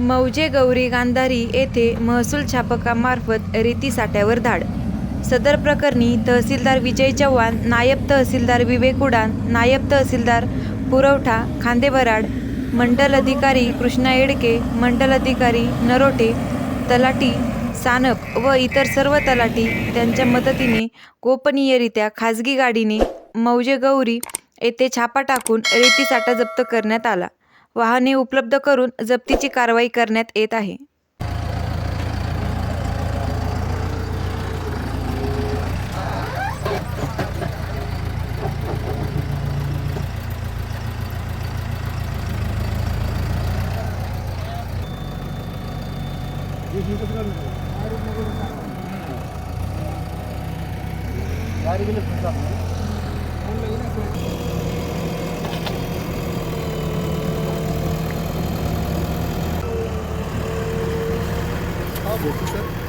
मौजे गौरी गांधारी येथे महसूल छापकामार्फत रेतीसाठ्यावर धाड. सदर प्रकरणी तहसीलदार विजय चव्हाण नायब तहसीलदार विवेक उडान नायब तहसीलदार पुरवठा खांदेबराड मंडल अधिकारी कृष्णा येडके मंडल अधिकारी नरोटे तलाठी सानप व इतर सर्व तलाठी त्यांच्या मदतीने गोपनीयरित्या खाजगी गाडीने मौजे गौरी येथे छापा टाकून रेतीसाठा जप्त करण्यात आला. वाहने उपलब्ध करून जप्तीची कारवाई करण्यात येत आहे. गाडी गेली Fortress there?